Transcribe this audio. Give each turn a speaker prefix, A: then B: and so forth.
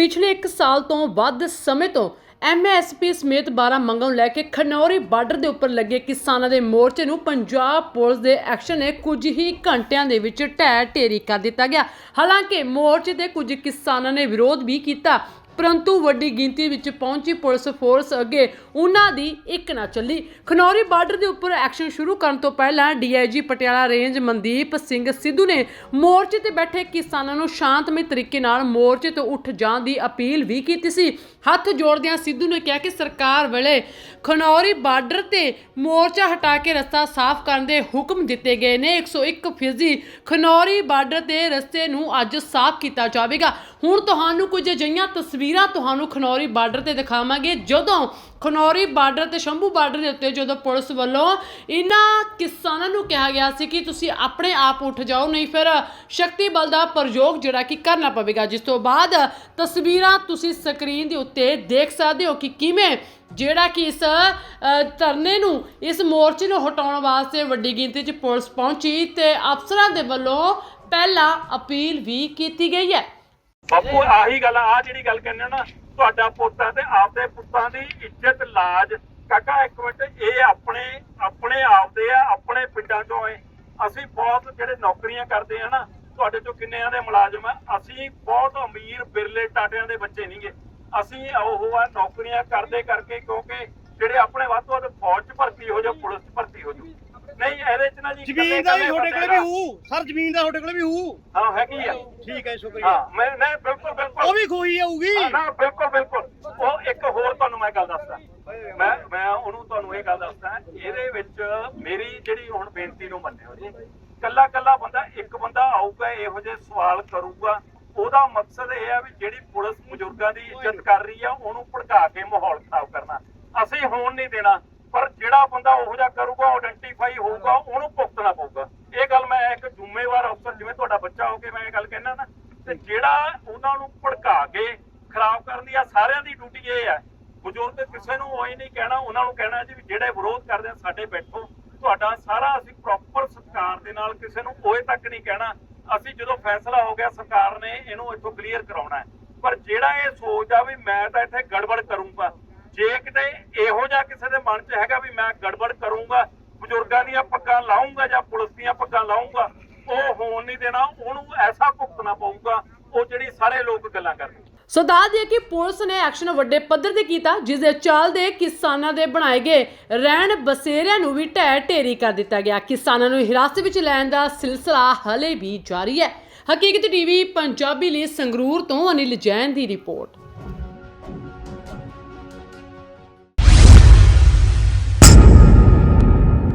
A: ਪਿਛਲੇ 1 ਸਾਲ ਤੋਂ ਵੱਧ ਸਮੇਂ ਤੋਂ ਐਮਐਸਪੀ ਸਮੇਤ 12 ਮੰਗਾਂ ਨੂੰ ਲੈ ਕੇ ਖਨੌਰੀ ਬਾਰਡਰ ਦੇ ਉੱਪਰ ਲੱਗੇ ਕਿਸਾਨਾਂ ਦੇ ਮੋਰਚੇ ਨੂੰ ਪੰਜਾਬ ਪੁਲਿਸ ਦੇ ਐਕਸ਼ਨ ਨੇ ਕੁਝ ਹੀ ਘੰਟਿਆਂ ਦੇ ਵਿੱਚ ਢਹਿ ਢੇਰੀ ਕਰ ਦਿੱਤਾ ਗਿਆ। ਹਾਲਾਂਕਿ ਮੋਰਚੇ ਦੇ ਕੁਝ ਕਿਸਾਨਾਂ ਨੇ ਵਿਰੋਧ ਵੀ ਕੀਤਾ। ਪਰੰਤੂ ਵੱਡੀ ਗਿਣਤੀ ਵਿੱਚ ਪਹੁੰਚੀ ਪੁਲਿਸ ਫੋਰਸ ਅੱਗੇ ਉਹਨਾਂ ਦੀ ਇੱਕ ਨਾ ਚੱਲੀ। ਖਨੌਰੀ ਬਾਰਡਰ ਦੇ ਉੱਪਰ ਐਕਸ਼ਨ ਸ਼ੁਰੂ ਕਰਨ ਤੋਂ ਪਹਿਲਾਂ ਡੀਆਈਜੀ ਪਟਿਆਲਾ ਰੇਂਜ ਮਨਦੀਪ ਸਿੰਘ ਸਿੱਧੂ ਨੇ ਮੋਰਚੇ ਤੇ ਬੈਠੇ ਕਿਸਾਨਾਂ ਨੂੰ ਸ਼ਾਂਤਮਈ ਤਰੀਕੇ ਨਾਲ ਮੋਰਚੇ ਤੋਂ ਉੱਠ ਜਾਣ ਦੀ ਅਪੀਲ ਵੀ ਕੀਤੀ ਸੀ। ਹੱਥ ਜੋੜਦਿਆਂ ਸਿੱਧੂ ਨੇ ਕਿਹਾ ਕਿ ਸਰਕਾਰ ਵੇਲੇ ਖਨੌਰੀ ਬਾਰਡਰ ਤੇ ਮੋਰਚਾ ਹਟਾ ਕੇ ਰਸਤਾ ਸਾਫ਼ ਕਰਨ ਦੇ ਹੁਕਮ ਦਿੱਤੇ ਗਏ ਨੇ। 101 ਫੀਸਦੀ ਖਨੌਰੀ ਬਾਰਡਰ ਤੇ ਰਸਤੇ ਨੂੰ ਅੱਜ ਸਾਫ਼ ਕੀਤਾ ਜਾਵੇਗਾ। ਹੁਣ ਤੁਹਾਨੂੰ ਕੁਝ ਅਜਿਹੀਆਂ ਤਸਵੀਰਾਂ ਤੁਹਾਨੂੰ ਖਨੌਰੀ ਬਾਰਡਰ ਤੇ ਦਿਖਾਵਾਂਗੇ। ਜਦੋਂ ਖਨੌਰੀ ਬਾਰਡਰ ਤੇ ਸ਼ੰਭੂ ਬਾਰਡਰ ਦੇ ਉੱਤੇ ਜਦੋਂ ਪੁਲਿਸ ਵੱਲੋਂ ਇਹਨਾਂ ਕਿਸਾਨਾਂ ਨੂੰ ਕਿਹਾ ਗਿਆ ਸੀ ਕਿ ਤੁਸੀਂ ਆਪਣੇ ਆਪ ਉੱਠ ਜਾਓ, ਨਹੀਂ ਫਿਰ ਸ਼ਕਤੀ ਬਲ ਦਾ ਪ੍ਰਯੋਗ ਜਿਹੜਾ ਕਿ ਕਰਨਾ ਪਵੇਗਾ। ਜਿਸ ਤੋਂ ਬਾਅਦ ਤਸਵੀਰਾਂ ਤੁਸੀਂ ਸਕਰੀਨ ਦੇ ਉੱਤੇ ਦੇਖ ਸਕਦੇ ਹੋ ਕਿ ਕਿਵੇਂ ਜਿਹੜਾ ਕਿ ਇਸ ਧਰਨੇ ਨੂੰ, ਇਸ ਮੋਰਚੇ ਨੂੰ ਹਟਾਉਣ ਵਾਸਤੇ ਵੱਡੀ ਗਿਣਤੀ 'ਚ ਪੁਲਿਸ ਪਹੁੰਚੀ ਤੇ ਅਫਸਰਾਂ ਦੇ ਵੱਲੋਂ ਪਹਿਲਾਂ ਅਪੀਲ ਵੀ ਕੀਤੀ ਗਈ ਹੈ।
B: ਬਾਪੂ, ਆਹੀ ਗੱਲ ਆ ਜਿਹੜੀ ਗੱਲ ਕਹਿੰਦੇ ਨਾ, ਤੁਹਾਡਾ ਪੁੱਤ ਤੇ ਆਪਦੇ ਪੁੱਤਾਂ ਦੀ ਇੱਜ਼ਤ, ਲਾਜ। ਕਾਕਾ, ਇੱਕ ਮਿੰਟ, ਇਹ ਆਪਣੇ ਆਪਣੇ ਆਪਦੇ ਆ, ਆਪਣੇ ਪਿੰਡਾਂ ਚੋਂ ਏ ਅਸੀਂ ਬਹੁਤ ਜਿਹੜੇ ਨੌਕਰੀਆਂ ਕਰਦੇ ਆ ਨਾ, ਤੁਹਾਡੇ ਚੋਂ ਕਿੰਨਿਆਂ ਦੇ ਮੁਲਾਜ਼ਮ ਆ। ਅਸੀਂ ਬਹੁਤ ਅਮੀਰ, ਬਿਰਲੇ, ਟਾਟਿਆਂ ਦੇ ਬੱਚੇ ਨਹੀਂਗੇ ਅਸੀਂ ਉਹ ਆ, ਨੌਕਰੀਆਂ ਕਰਦੇ ਕਰਕੇ ਕਿਉਂਕਿ ਜਿਹੜੇ ਆਪਣੇ ਵੱਧ ਤੋਂ ਵੱਧ ਫੌਜ 'ਚ ਭਰਤੀ ਹੋ ਜਾਓ, ਪੁਲਿਸ 'ਚ ਭਰਤੀ ਹੋ ਜਾਓ। ਨਹੀਂ ਇਹਦੇ 'ਚ ਨਾ ਜੀ
C: ਜ਼ਮੀਨ ਦਾ ਵੀ ਤੁਹਾਡੇ ਕੋਲੇ ਵੀ ਹੂ ਸਰ ਜ਼ਮੀਨ ਦਾ ਤੁਹਾਡੇ ਕੋਲੇ ਵੀ ਹੂ
B: ਹਾਂ ਹੈਗੀ ਆ।
C: ਠੀਕ ਹੈ ਸ਼ੁਕਰੀਆ।
B: ਹਾਂ ਮੈਂ ਮੈਂ ਬਿਲਕੁਲ ਬਿਲਕੁਲ।
C: ਉਹ ਵੀ ਖੋਈ ਆਊਗੀ
B: ਹਾਂ, ਨਾ ਬਿਲਕੁਲ ਬਿਲਕੁਲ। ਉਹ ਇੱਕ ਹੋਰ ਤੁਹਾਨੂੰ ਮੈਂ ਗੱਲ ਦੱਸਦਾ। ਮੈਂ ਮੈਂ ਉਹਨੂੰ ਤੁਹਾਨੂੰ ਇਹ ਗੱਲ ਦੱਸਦਾ ਇਹਦੇ ਵਿੱਚ ਮੇਰੀ ਜਿਹੜੀ ਹੁਣ ਬੇਨਤੀ ਨੂੰ ਮੰਨਿਓ ਜੀ ਕੱਲਾ ਕੱਲਾ ਬੰਦਾ ਇੱਕ ਬੰਦਾ ਆਊਗਾ ਇਹੋ ਜਿਹੇ ਸਵਾਲ ਕਰੂਗਾ। ਉਹਦਾ ਮਕਸਦ ਇਹ ਆ ਵੀ ਜਿਹੜੀ ਪੁਲਿਸ ਬਜ਼ੁਰਗਾਂ ਦੀ ਇੱਜ਼ਤ ਕਰ ਰਹੀ ਆ ਉਹਨੂੰ ਭੜਕਾ ਕੇ ਮਾਹੌਲ ਖਰਾਬ ਕਰਨਾ। ਅਸੀਂ ਹੋਣ ਨਹੀਂ ਦੇਣਾ। ਪਰ ਜਿਹੜਾ ਬੰਦਾ ਉਹੋ ਜਿਹਾ ਕਰੂਗਾ ਆਇਡੈਂਟੀਫਾਈ ਹੋਊਗਾ, ਉਹਨੂੰ ਭੁਗਤਣਾ ਪਊਗਾ। ਇਹ ਗੱਲ ਮੈਂ ਇੱਕ ਜ਼ਿੰਮੇਵਾਰ ਅਫਸਰ, ਜਿਵੇਂ ਤੁਹਾਡਾ ਬੱਚਾ ਹੋ ਕੇ ਮੈਂ ਇਹ ਗੱਲ ਕਹਿਣਾ ਨਾ, ਤੇ ਜਿਹੜਾ ਉਹਨਾਂ ਨੂੰ ਭੜਕਾ ਕੇ ਖਰਾਬ ਕਰਨ ਦੀ ਆ, ਸਾਰਿਆਂ ਦੀ ਡਿਊਟੀ ਇਹ ਹੈ ਬਜ਼ੁਰਗ ਕਿਸੇ ਨੂੰ ਉਹ ਨਹੀਂ ਕਹਿਣਾ, ਉਹਨਾਂ ਨੂੰ ਕਹਿਣਾ ਜੀ ਜਿਹੜੇ ਵਿਰੋਧ ਕਰਦੇ ਆ, ਸਾਡੇ ਬੈਠੋ। ਤੁਹਾਡਾ ਸਾਰਾ ਅਸੀਂ ਪ੍ਰੋਪਰ ਸਤਿਕਾਰ ਦੇ ਨਾਲ ਕਿਸੇ ਨੂੰ ਕੋਈ ਤੱਕ ਨਹੀਂ ਕਹਿਣਾ। ਅਸੀਂ ਜਦੋਂ ਫੈਸਲਾ ਹੋ ਗਿਆ, ਸਰਕਾਰ ਨੇ ਇਹਨੂੰ ਇੱਥੋਂ ਕਲੀਅਰ ਕਰਾਉਣਾ ਹੈ। ਪਰ ਜਿਹੜਾ ਇਹ ਸੋਚਦਾ ਵੀ ਮੈਂ ਤਾਂ ਇੱਥੇ ਗੜਬੜ ਕਰੂੰਗਾ, ਜੇ ਕਿਤੇ ਇਹੋ ਜਿਹਾ ਮਨ 'ਚ ਹੈਗਾ ਵੀ ਮੈਂ ਗੜਬੜ ਕਰੂੰਗਾ, ਬਜ਼ੁਰਗਾਂ ਦੀਆਂ ਪੱਗਾਂ ਲਾਉਂਗਾ ਜਾਂ ਪੁਲਿਸ ਦੀਆਂ ਪੱਗਾਂ ਲਾਉਂਗਾ ਉਹ ਹੋਣ ਨਹੀਂ ਦੇਣਾ, ਉਹਨੂੰ ਐਸਾ ਭੁਗਤਣਾ ਪਊਗਾ, ਉਹ ਜਿਹੜੀ ਸਾਰੇ ਲੋਕ ਗੱਲਾਂ ਕਰਦੇ
A: ਸੋ ਦੱਸ ਦਈਏ ਕਿ ਪੁਲਿਸ ਨੇ ਐਕਸ਼ਨ ਵੱਡੇ ਪੱਧਰ ਤੇ ਕੀਤਾ, ਜਿਸ ਦੇ ਚੱਲਦੇ ਕਿਸਾਨਾਂ ਦੇ ਬਣਾਏ ਗਏ ਰਹਿਣ ਬਸੇਰਿਆਂ ਨੂੰ ਵੀ ਢਹਿ ਢੇਰੀ ਕਰ ਦਿੱਤਾ ਗਿਆ। ਕਿਸਾਨਾਂ ਨੂੰ ਹਿਰਾਸਤ ਵਿੱਚ ਲੈਣ ਦਾ ਸਿਲਸਿਲਾ ਹਲੇ ਵੀ ਜਾਰੀ ਹੈ। ਹਕੀਕਤ ਟੀਵੀ, ਪੰਜਾਬੀ ਲਈ ਸੰਗਰੂਰ ਤੋਂ ਅਨਿਲ ਜੈਨ ਦੀ ਰਿਪੋਰਟ।